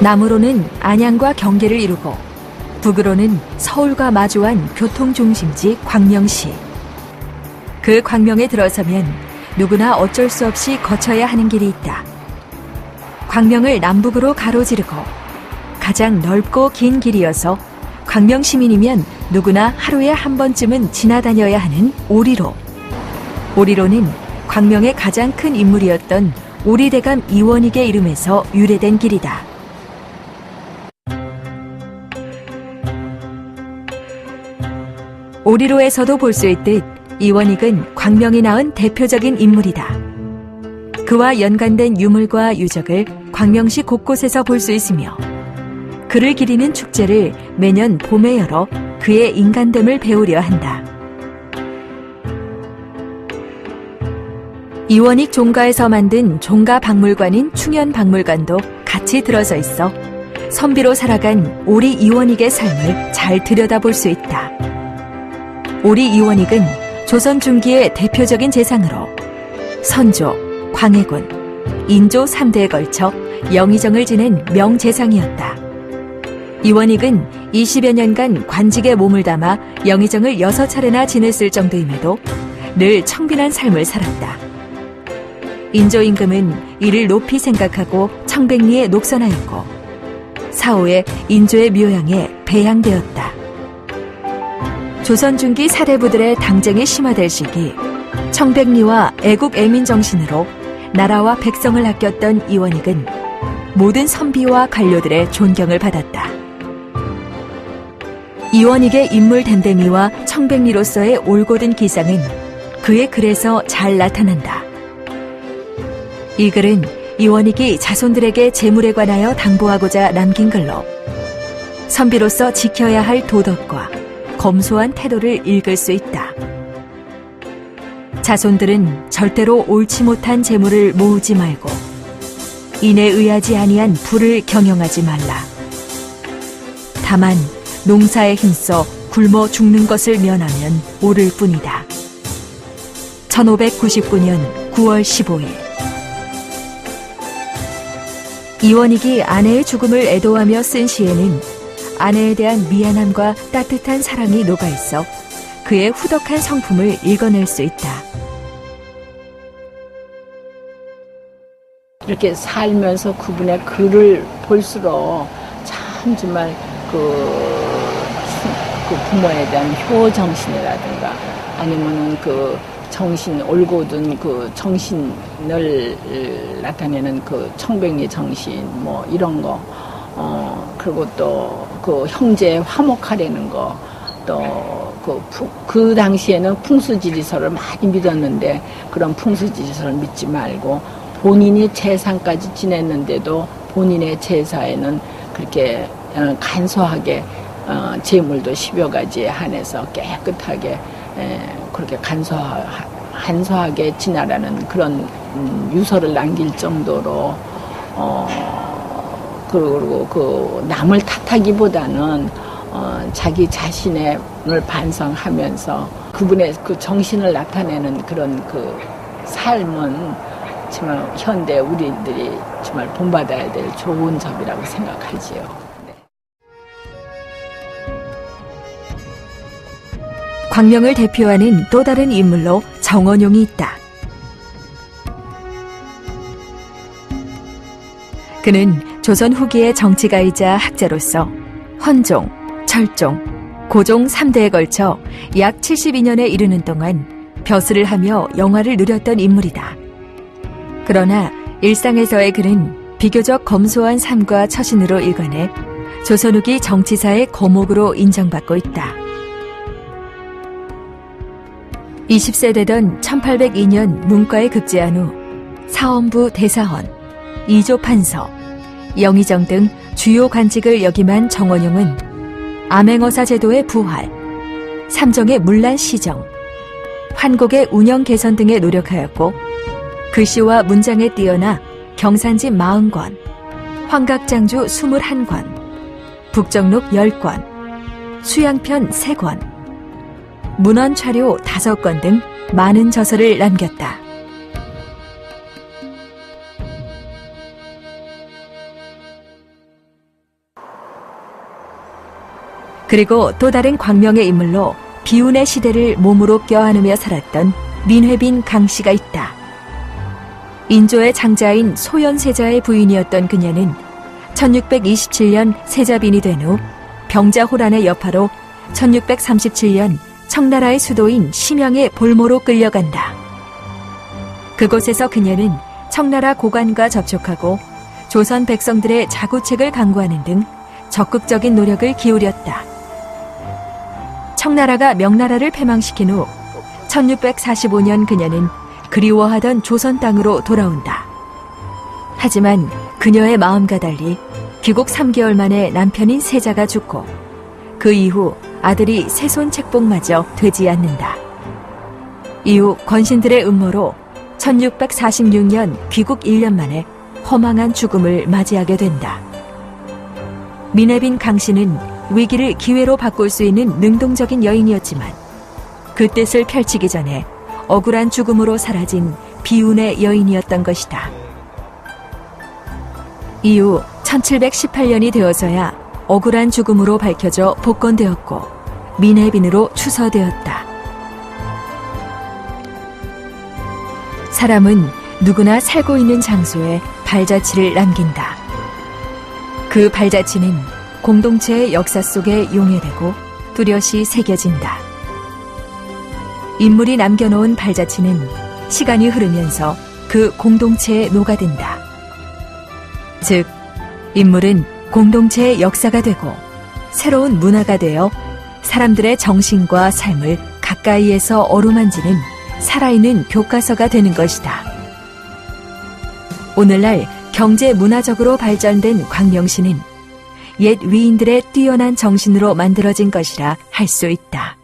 남으로는 안양과 경계를 이루고 북으로는 서울과 마주한 교통 중심지 광명시. 그 광명에 들어서면 누구나 어쩔 수 없이 거쳐야 하는 길이 있다. 광명을 남북으로 가로지르고 가장 넓고 긴 길이어서 광명 시민이면 누구나 하루에 한 번쯤은 지나다녀야 하는 오리로. 오리로는 광명의 가장 큰 인물이었던 오리대감 이원익의 이름에서 유래된 길이다. 오리로에서도 볼 수 있듯 이원익은 광명이 낳은 대표적인 인물이다. 그와 연관된 유물과 유적을 광명시 곳곳에서 볼 수 있으며 그를 기리는 축제를 매년 봄에 열어 그의 인간됨을 배우려 한다. 이원익 종가에서 만든 종가 박물관인 충현 박물관도 같이 들어서 있어 선비로 살아간 오리 이원익의 삶을 잘 들여다볼 수 있다. 오리 이원익은 조선 중기의 대표적인 재상으로 선조, 광해군, 인조 3대에 걸쳐 영의정을 지낸 명재상이었다. 이원익은 20여 년간 관직에 몸을 담아 영의정을 6차례나 지냈을 정도임에도 늘 청빈한 삶을 살았다. 인조 임금은 이를 높이 생각하고 청백리에 녹선하였고 사후에 인조의 묘양에 배양되었다. 조선 중기 사대부들의 당쟁이 심화될 시기 청백리와 애국 애민 정신으로 나라와 백성을 아꼈던 이원익은 모든 선비와 관료들의 존경을 받았다. 이원익의 인물 댐댐이와 청백리로서의 올곧은 기상은 그의 글에서 잘 나타난다. 이 글은 이원익이 자손들에게 재물에 관하여 당부하고자 남긴 글로 선비로서 지켜야 할 도덕과 검소한 태도를 읽을 수 있다. 자손들은 절대로 옳지 못한 재물을 모으지 말고 인에 의하지 아니한 부를 경영하지 말라. 다만 농사에 힘써 굶어 죽는 것을 면하면 옳을 뿐이다. 1599년 9월 15일 이원익이 아내의 죽음을 애도하며 쓴 시에는 아내에 대한 미안함과 따뜻한 사랑이 녹아있어 그의 후덕한 성품을 읽어낼 수 있다. 이렇게 살면서 그분의 글을 볼수록 참 정말 그, 그 부모에 대한 효정신이라든가 아니면은 그 정신 올곧은 그 정신을 나타내는 그 청백리 정신 뭐 이런 거 어, 그리고 또 그 형제 화목하려는 거, 또 그, 그 당시에는 풍수지리설을 많이 믿었는데 그런 풍수지리설을 믿지 말고 본인이 제상까지 지냈는데도 본인의 제사에는 그렇게 어, 간소하게 어, 재물도 10여 가지에 한해서 깨끗하게 에, 그렇게 간소하, 간소하게 지나라는 그런 음, 유서를 남길 정도로 어, 그리고 그 남을 탓하기보다는 어, 자기 자신을 반성하면서 그분의 그 정신을 나타내는 그런 그 삶은 정말 현대 우리들이 정말 본받아야 될 좋은 점이라고 생각하지요. 네. 광명을 대표하는 또 다른 인물로 정원용이 있다. 그는 조선 후기의 정치가이자 학자로서 헌종, 철종, 고종 3대에 걸쳐 약 72년에 이르는 동안 벼슬을 하며 영화를 누렸던 인물이다. 그러나 일상에서의 그는 비교적 검소한 삶과 처신으로 일관해 조선 후기 정치사의 거목으로 인정받고 있다. 20세 되던 1802년 문과에 급제한 후 사원부 대사헌, 이조 판서, 영의정 등 주요 관직을 역임한 정원용은 암행어사 제도의 부활, 삼정의 문란 시정, 환곡의 운영 개선 등에 노력하였고 글씨와 문장에 뛰어나 경산지 40권, 환각장주 21권, 북정록 10권, 수양편 3권, 문헌 차료 5권 등 많은 저서를 남겼다. 그리고 또 다른 광명의 인물로 비운의 시대를 몸으로 껴안으며 살았던 민회빈 강씨가 있다. 인조의 장자인 소현세자의 부인이었던 그녀는 1627년 세자빈이 된 후 병자호란의 여파로 1637년 청나라의 수도인 심양의 볼모로 끌려간다. 그곳에서 그녀는 청나라 고관과 접촉하고 조선 백성들의 자구책을 강구하는 등 적극적인 노력을 기울였다. 청나라가 명나라를 패망시킨 후 1645년 그녀는 그리워하던 조선 땅으로 돌아온다. 하지만 그녀의 마음과 달리 귀국 3개월 만에 남편인 세자가 죽고 그 이후 아들이 세손 책봉마저 되지 않는다. 이후 권신들의 음모로 1646년 귀국 1년 만에 허망한 죽음을 맞이하게 된다. 미네빈 강씨는 위기를 기회로 바꿀 수 있는 능동적인 여인이었지만 그 뜻을 펼치기 전에 억울한 죽음으로 사라진 비운의 여인이었던 것이다. 이후 1718년이 되어서야 억울한 죽음으로 밝혀져 복권되었고 미네빈으로 추서되었다. 사람은 누구나 살고 있는 장소에 발자취를 남긴다. 그 발자취는 공동체의 역사 속에 용해되고 뚜렷이 새겨진다. 인물이 남겨놓은 발자취는 시간이 흐르면서 그 공동체에 녹아든다. 즉, 인물은 공동체의 역사가 되고 새로운 문화가 되어 사람들의 정신과 삶을 가까이에서 어루만지는 살아있는 교과서가 되는 것이다. 오늘날 경제 문화적으로 발전된 광명시는 옛 위인들의 뛰어난 정신으로 만들어진 것이라 할 수 있다.